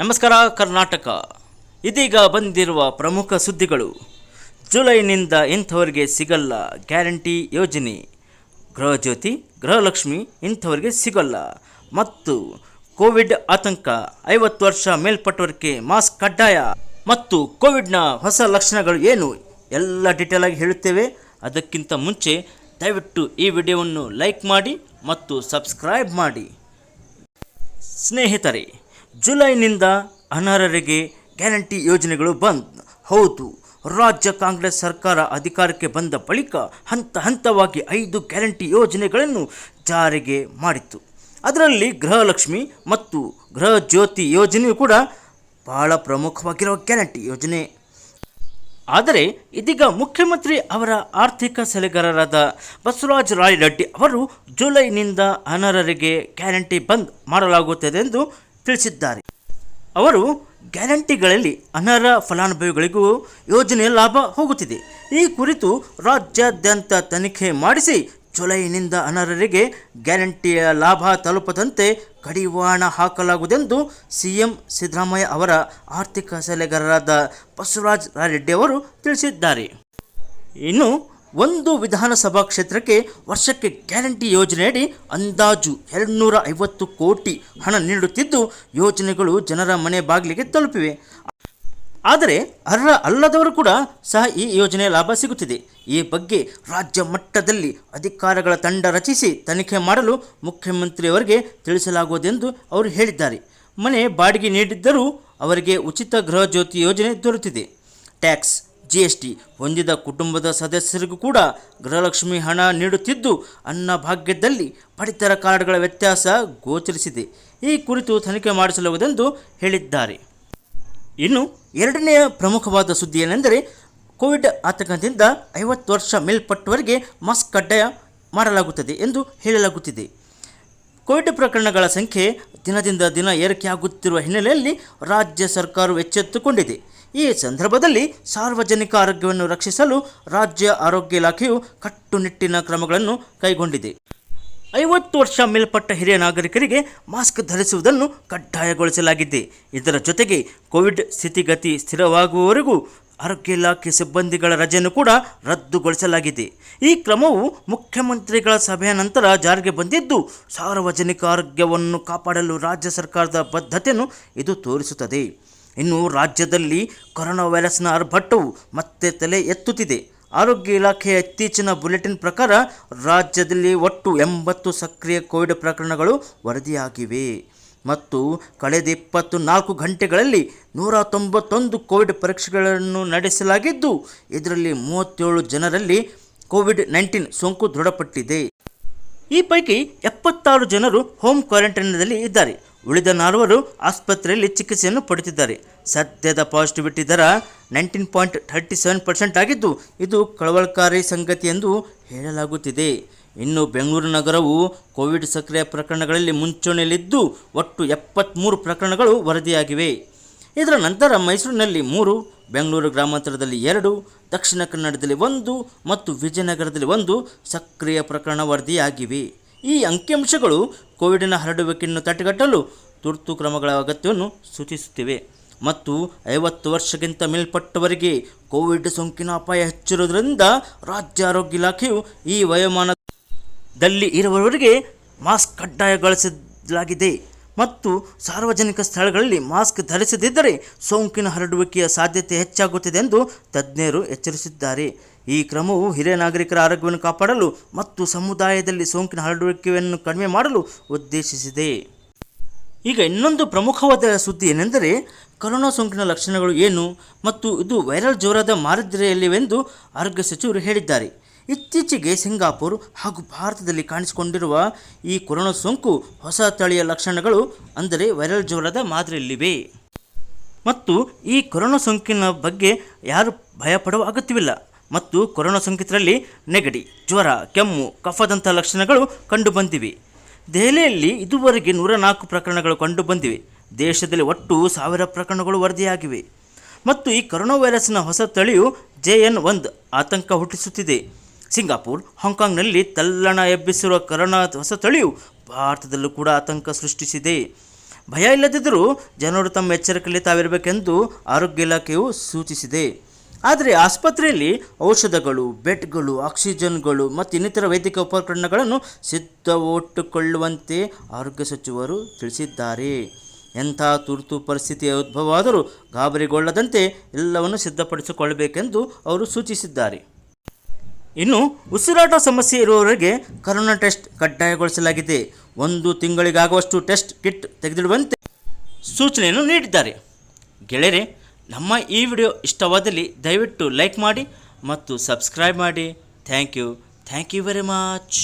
ನಮಸ್ಕಾರ ಕರ್ನಾಟಕ. ಇದೀಗ ಬಂದಿರುವ ಪ್ರಮುಖ ಸುದ್ದಿಗಳು. ಜುಲೈನಿಂದ ಇಂಥವರಿಗೆ ಸಿಗಲ್ಲ ಗ್ಯಾರಂಟಿ ಯೋಜನೆ. ಗೃಹಜ್ಯೋತಿ ಗೃಹಲಕ್ಷ್ಮಿ ಇಂಥವರಿಗೆ ಸಿಗಲ್ಲ. ಮತ್ತು ಕೋವಿಡ್ ಆತಂಕ, ಐವತ್ತು ವರ್ಷ ಮೇಲ್ಪಟ್ಟವರಿಗೆ ಮಾಸ್ಕ್ ಕಡ್ಡಾಯ. ಮತ್ತು ಕೋವಿಡ್ನ ಹೊಸ ಲಕ್ಷಣಗಳು ಏನು? ಎಲ್ಲ ಡೀಟೇಲ್ ಆಗಿ ಹೇಳುತ್ತೇವೆ. ಅದಕ್ಕಿಂತ ಮುಂಚೆ ದಯವಿಟ್ಟು ಈ ವಿಡಿಯೋವನ್ನು ಲೈಕ್ ಮಾಡಿ ಮತ್ತು ಸಬ್ಸ್ಕ್ರೈಬ್ ಮಾಡಿ. ಸ್ನೇಹಿತರೆ ಜುಲೈನಿಂದ ಅನರ್ಹರಿಗೆ ಗ್ಯಾರಂಟಿ ಯೋಜನೆಗಳು ಬಂದ್. ಹೌದು, ರಾಜ್ಯ ಕಾಂಗ್ರೆಸ್ ಸರ್ಕಾರ ಅಧಿಕಾರಕ್ಕೆ ಬಂದ ಬಳಿಕ ಹಂತ ಹಂತವಾಗಿ ಐದು ಗ್ಯಾರಂಟಿ ಯೋಜನೆಗಳನ್ನು ಜಾರಿಗೆ ಮಾಡಿತ್ತು. ಅದರಲ್ಲಿ ಗೃಹಲಕ್ಷ್ಮಿ ಮತ್ತು ಗೃಹ ಜ್ಯೋತಿ ಯೋಜನೆಯು ಕೂಡ ಬಹಳ ಪ್ರಮುಖವಾಗಿರುವ ಗ್ಯಾರಂಟಿ ಯೋಜನೆ. ಆದರೆ, ಇದೀಗ ಮುಖ್ಯಮಂತ್ರಿ ಅವರ ಆರ್ಥಿಕ ಸಲಹೆಗಾರರಾದ ಬಸವರಾಜ ರಾಯ್ ರೆಡ್ಡಿ ಅವರು ಜುಲೈನಿಂದ ಅನರ್ಹರಿಗೆ ಗ್ಯಾರಂಟಿ ಬಂದ್ ಮಾಡಲಾಗುತ್ತದೆ ಎಂದು ತಿಳಿಸಿದ್ದಾರೆ. ಅವರು ಗ್ಯಾರಂಟಿಗಳಲ್ಲಿ ಅನರ್ಹ ಫಲಾನುಭವಿಗಳಿಗೂ ಯೋಜನೆಯ ಲಾಭ ಹೋಗುತ್ತಿದೆ. ಈ ಕುರಿತು ರಾಜ್ಯಾದ್ಯಂತ ತನಿಖೆ ಮಾಡಿಸಿ ಜುಲೈನಿಂದ ಅನರ್ಹರಿಗೆ ಗ್ಯಾರಂಟಿಯ ಲಾಭ ತಲುಪದಂತೆ ಕಡಿವಾಣ ಹಾಕಲಾಗುವುದೆಂದು ಸಿಎಂ ಸಿದ್ದರಾಮಯ್ಯ ಅವರ ಆರ್ಥಿಕ ಸಲಹೆಗಾರರಾದ ಬಸವರಾಜ ರಾಯರೆಡ್ಡಿ ಅವರು ತಿಳಿಸಿದ್ದಾರೆ. ಇನ್ನು ಒಂದು ವಿಧಾನಸಭಾ ಕ್ಷೇತ್ರಕ್ಕೆ ವರ್ಷಕ್ಕೆ ಗ್ಯಾರಂಟಿ ಯೋಜನೆಯಡಿ ಅಂದಾಜು ಎರಡುನೂರ ಐವತ್ತು ಕೋಟಿ ಹಣ ನೀಡುತ್ತಿದ್ದು, ಯೋಜನೆಗಳು ಜನರ ಮನೆ ಬಾಗಿಲಿಗೆ ತಲುಪಿವೆ. ಆದರೆ ಅರ್ಹ ಅಲ್ಲದವರು ಕೂಡ ಸಹ ಈ ಯೋಜನೆಯ ಲಾಭ ಸಿಗುತ್ತಿದೆ. ಈ ಬಗ್ಗೆ ರಾಜ್ಯ ಮಟ್ಟದಲ್ಲಿ ಅಧಿಕಾರಿಗಳ ತಂಡ ರಚಿಸಿ ತನಿಖೆ ಮಾಡಲು ಮುಖ್ಯಮಂತ್ರಿಯವರಿಗೆ ತಿಳಿಸಲಾಗುವುದೆಂದು ಅವರು ಹೇಳಿದ್ದಾರೆ. ಮನೆ ಬಾಡಿಗೆ ನೀಡಿದ್ದರೂ ಅವರಿಗೆ ಉಚಿತ ಗೃಹ ಜ್ಯೋತಿ ಯೋಜನೆ ದೊರೆತಿದೆ. ಟ್ಯಾಕ್ಸ್ ಜಿ ಎಸ್ ಟಿ ಹೊಂದಿದ ಕುಟುಂಬದ ಸದಸ್ಯರಿಗೂ ಕೂಡ ಗೃಹಲಕ್ಷ್ಮಿ ಹಣ ನೀಡುತ್ತಿದ್ದು, ಅನ್ನ ಭಾಗ್ಯದಲ್ಲಿ ಪಡಿತರ ಕಾರ್ಡ್ಗಳ ವ್ಯತ್ಯಾಸ ಗೋಚರಿಸಿದೆ. ಈ ಕುರಿತು ತನಿಖೆ ಮಾಡಿಸಲಾಗುವುದೆಂದು ಹೇಳಿದ್ದಾರೆ. ಇನ್ನು ಎರಡನೆಯ ಪ್ರಮುಖವಾದ ಸುದ್ದಿ ಏನೆಂದರೆ ಕೋವಿಡ್ ಆತಂಕದಿಂದ ಐವತ್ತು ವರ್ಷ ಮೇಲ್ಪಟ್ಟವರಿಗೆ ಮಾಸ್ಕ್ ಕಡ್ಡಾಯ ಮಾಡಲಾಗುತ್ತದೆ ಎಂದು ಹೇಳಲಾಗುತ್ತಿದೆ. ಕೋವಿಡ್ ಪ್ರಕರಣಗಳ ಸಂಖ್ಯೆ ದಿನದಿಂದ ದಿನ ಏರಿಕೆಯಾಗುತ್ತಿರುವ ಹಿನ್ನೆಲೆಯಲ್ಲಿ ರಾಜ್ಯ ಸರ್ಕಾರವು ಎಚ್ಚೆತ್ತುಕೊಂಡಿದೆ. ಈ ಸಂದರ್ಭದಲ್ಲಿ ಸಾರ್ವಜನಿಕ ಆರೋಗ್ಯವನ್ನು ರಕ್ಷಿಸಲು ರಾಜ್ಯ ಆರೋಗ್ಯ ಇಲಾಖೆಯು ಕಟ್ಟುನಿಟ್ಟಿನ ಕ್ರಮಗಳನ್ನು ಕೈಗೊಂಡಿದೆ. ಐವತ್ತು ವರ್ಷ ಮೇಲ್ಪಟ್ಟ ಹಿರಿಯ ನಾಗರಿಕರಿಗೆ ಮಾಸ್ಕ್ ಧರಿಸುವುದನ್ನು ಕಡ್ಡಾಯಗೊಳಿಸಲಾಗಿದೆ. ಇದರ ಜೊತೆಗೆ ಕೋವಿಡ್ ಸ್ಥಿತಿಗತಿ ಸ್ಥಿರವಾಗುವವರೆಗೂ ಆರೋಗ್ಯ ಇಲಾಖೆ ಸಿಬ್ಬಂದಿಗಳ ರಜೆಯನ್ನು ಕೂಡ ರದ್ದುಗೊಳಿಸಲಾಗಿದೆ. ಈ ಕ್ರಮವು ಮುಖ್ಯಮಂತ್ರಿಗಳ ಸಭೆಯ ನಂತರ ಜಾರಿಗೆ ಬಂದಿದ್ದು, ಸಾರ್ವಜನಿಕ ಆರೋಗ್ಯವನ್ನು ಕಾಪಾಡಲು ರಾಜ್ಯ ಸರ್ಕಾರದ ಬದ್ಧತೆಯನ್ನು ಇದು ತೋರಿಸುತ್ತದೆ. ಇನ್ನು ರಾಜ್ಯದಲ್ಲಿ ಕೊರೋನಾ ವೈರಸ್ನ ಆರ್ಭಟವು ಮತ್ತೆ ತಲೆ ಎತ್ತುತ್ತಿದೆ. ಆರೋಗ್ಯ ಇಲಾಖೆಯ ಇತ್ತೀಚಿನ ಬುಲೆಟಿನ್ ಪ್ರಕಾರ ರಾಜ್ಯದಲ್ಲಿ ಒಟ್ಟು ಎಂಬತ್ತು ಸಕ್ರಿಯ ಕೋವಿಡ್ ಪ್ರಕರಣಗಳು ವರದಿಯಾಗಿವೆ. ಮತ್ತು ಕಳೆದ ಇಪ್ಪತ್ತು ನಾಲ್ಕು ಗಂಟೆಗಳಲ್ಲಿ ನೂರ ತೊಂಬತ್ತೊಂದು ಕೋವಿಡ್ ಪರೀಕ್ಷೆಗಳನ್ನು ನಡೆಸಲಾಗಿದ್ದು, ಇದರಲ್ಲಿ ಮೂವತ್ತೇಳು ಜನರಲ್ಲಿ ಕೋವಿಡ್ ನೈನ್ಟೀನ್ ಸೋಂಕು ದೃಢಪಟ್ಟಿದೆ. ಈ ಪೈಕಿ ಎಪ್ಪತ್ತಾರು ಜನರು ಹೋಮ್ ಕ್ವಾರಂಟೈನ್ನಲ್ಲಿ ಇದ್ದಾರೆ. ಉಳಿದ ನಾಲ್ವರು ಆಸ್ಪತ್ರೆಯಲ್ಲಿ ಚಿಕಿತ್ಸೆಯನ್ನು ಪಡೆದಿದ್ದಾರೆ. ಸದ್ಯದ ಪಾಸಿಟಿವಿಟಿ ದರ nineteen point thirty seven percent ಆಗಿದ್ದು, ಇದು ಕಳವಳಕಾರಿ ಸಂಗತಿ ಎಂದು ಹೇಳಲಾಗುತ್ತಿದೆ. ಇನ್ನು ಬೆಂಗಳೂರು ನಗರವು ಕೋವಿಡ್ ಸಕ್ರಿಯ ಪ್ರಕರಣಗಳಲ್ಲಿ ಮುಂಚೂಣಿಯಲ್ಲಿದ್ದು, ಒಟ್ಟು ಎಪ್ಪತ್ತ್ಮೂರು ಪ್ರಕರಣಗಳು ವರದಿಯಾಗಿವೆ. ಇದರ ನಂತರ ಮೈಸೂರಿನಲ್ಲಿ ಮೂರು, ಬೆಂಗಳೂರು ಗ್ರಾಮಾಂತರದಲ್ಲಿ ಎರಡು, ದಕ್ಷಿಣ ಕನ್ನಡದಲ್ಲಿ ಒಂದು ಮತ್ತು ವಿಜಯನಗರದಲ್ಲಿ ಒಂದು ಸಕ್ರಿಯ ಪ್ರಕರಣ ವರದಿಯಾಗಿವೆ. ಈ ಅಂಕಿಅಂಶಗಳು ಕೋವಿಡಿನ ಹರಡುವಿಕೆಯನ್ನು ತಡೆಗಟ್ಟಲು ತುರ್ತು ಕ್ರಮಗಳ ಅಗತ್ಯವನ್ನು ಸೂಚಿಸುತ್ತಿವೆ. ಮತ್ತು ಐವತ್ತು ವರ್ಷಕ್ಕಿಂತ ಮೇಲ್ಪಟ್ಟವರಿಗೆ ಕೋವಿಡ್ ಸೋಂಕಿನ ಅಪಾಯ ಹೆಚ್ಚಿರುವುದರಿಂದ ರಾಜ್ಯ ಆರೋಗ್ಯ ಇಲಾಖೆಯು ಈ ವಯೋಮಾನದಲ್ಲಿ ಇರುವವರಿಗೆ ಮಾಸ್ಕ್ ಕಡ್ಡಾಯಗೊಳಿಸಲಾಗಿದೆ ಮತ್ತು ಸಾರ್ವಜನಿಕ ಸ್ಥಳಗಳಲ್ಲಿ ಮಾಸ್ಕ್ ಧರಿಸದಿದ್ದರೆ ಸೋಂಕಿನ ಹರಡುವಿಕೆಯ ಸಾಧ್ಯತೆ ಹೆಚ್ಚಾಗುತ್ತಿದೆ ಎಂದು ತಜ್ಞರು ಎಚ್ಚರಿಸಿದ್ದಾರೆ. ಈ ಕ್ರಮವು ಹಿರಿಯ ನಾಗರಿಕರ ಆರೋಗ್ಯವನ್ನು ಕಾಪಾಡಲು ಮತ್ತು ಸಮುದಾಯದಲ್ಲಿ ಸೋಂಕಿನ ಹರಡುವಿಕೆಯನ್ನು ಕಡಿಮೆ ಮಾಡಲು ಉದ್ದೇಶಿಸಿದೆ. ಈಗ ಇನ್ನೊಂದು ಪ್ರಮುಖವಾದ ಸುದ್ದಿ ಏನೆಂದರೆ, ಕರೋನಾ ಸೋಂಕಿನ ಲಕ್ಷಣಗಳು ಏನು ಮತ್ತು ಇದು ವೈರಲ್ ಜ್ವರದ ಮಾರಿದ್ರೆಯಲ್ಲಿವೆಂದು ಆರೋಗ್ಯ ಸಚಿವರು ಹೇಳಿದ್ದಾರೆ. ಇತ್ತೀಚೆಗೆ ಸಿಂಗಾಪುರ್ ಹಾಗೂ ಭಾರತದಲ್ಲಿ ಕಾಣಿಸಿಕೊಂಡಿರುವ ಈ ಕೊರೋನಾ ಸೋಂಕು ಹೊಸ ತಳಿಯ ಲಕ್ಷಣಗಳು ಅಂದರೆ ವೈರಲ್ ಜ್ವರದ ಮಾದರಿಯಲ್ಲಿವೆ. ಮತ್ತು ಈ ಕೊರೋನಾ ಸೋಂಕಿನ ಬಗ್ಗೆ ಯಾರು ಭಯಪಡುವ ಅಗತ್ಯವಿಲ್ಲ. ಮತ್ತು ಕೊರೋನಾ ಸೋಂಕಿತರಲ್ಲಿ ನೆಗಡಿ, ಜ್ವರ, ಕೆಮ್ಮು, ಕಫದಂಥ ಲಕ್ಷಣಗಳು ಕಂಡುಬಂದಿವೆ. ದೆಹಲಿಯಲ್ಲಿ ಇದುವರೆಗೆ ನೂರ ನಾಲ್ಕು ಪ್ರಕರಣಗಳು ಕಂಡುಬಂದಿವೆ. ದೇಶದಲ್ಲಿ ಒಟ್ಟು ಸಾವಿರ ಪ್ರಕರಣಗಳು ವರದಿಯಾಗಿವೆ. ಮತ್ತು ಈ ಕೊರೋನಾ ವೈರಸ್ನ ಹೊಸ ತಳಿಯು ಜೆ ಎನ್ ಒಂದು ಆತಂಕ ಹುಟ್ಟಿಸುತ್ತಿದೆ. ಸಿಂಗಾಪುರ್ ಹಾಂಗ್ಕಾಂಗ್ನಲ್ಲಿ ತಲ್ಲಣ ಎಬ್ಬಿಸಿರುವ ಕರೋನಾ ಹೊಸ ತಳಿಯು ಭಾರತದಲ್ಲೂ ಕೂಡ ಆತಂಕ ಸೃಷ್ಟಿಸಿದೆ. ಭಯ ಇಲ್ಲದಿದ್ದರೂ ಜನರು ತಮ್ಮ ಎಚ್ಚರಿಕೆಯಲ್ಲಿ ತಾವಿರಬೇಕೆಂದು ಆರೋಗ್ಯ ಇಲಾಖೆಯು ಸೂಚಿಸಿದೆ. ಆದರೆ ಆಸ್ಪತ್ರೆಯಲ್ಲಿ ಔಷಧಗಳು, ಬೆಡ್ಗಳು, ಆಕ್ಸಿಜನ್ಗಳು ಮತ್ತು ಇನ್ನಿತರ ವೈದ್ಯಕೀಯ ಉಪಕರಣಗಳನ್ನು ಸಿದ್ಧವೊಟ್ಟುಕೊಳ್ಳುವಂತೆ ಆರೋಗ್ಯ ಸಚಿವರು ತಿಳಿಸಿದ್ದಾರೆ. ಎಂಥ ತುರ್ತು ಪರಿಸ್ಥಿತಿ ಉದ್ಭವವಾದರೂ ಗಾಬರಿಗೊಳ್ಳದಂತೆ ಎಲ್ಲವನ್ನು ಸಿದ್ಧಪಡಿಸಿಕೊಳ್ಳಬೇಕೆಂದು ಅವರು ಸೂಚಿಸಿದ್ದಾರೆ. ಇನ್ನು ಉಸಿರಾಟ ಸಮಸ್ಯೆ ಇರುವವರಿಗೆ ಕರೋನಾ ಟೆಸ್ಟ್ ಕಡ್ಡಾಯಗೊಳಿಸಲಾಗಿದೆ. ಒಂದು ತಿಂಗಳಿಗಾಗುವಷ್ಟು ಟೆಸ್ಟ್ ಕಿಟ್ ತೆಗೆದಿಡುವಂತೆ ಸೂಚನೆಯನ್ನು ನೀಡಿದ್ದಾರೆ. ಗೆಳೆಯರೆ, ನಮ್ಮ ಈ ವಿಡಿಯೋ ಇಷ್ಟವಾದಲ್ಲಿ ದಯವಿಟ್ಟು ಲೈಕ್ ಮಾಡಿ ಮತ್ತು ಸಬ್ಸ್ಕ್ರೈಬ್ ಮಾಡಿ. Thank you. Thank you very much.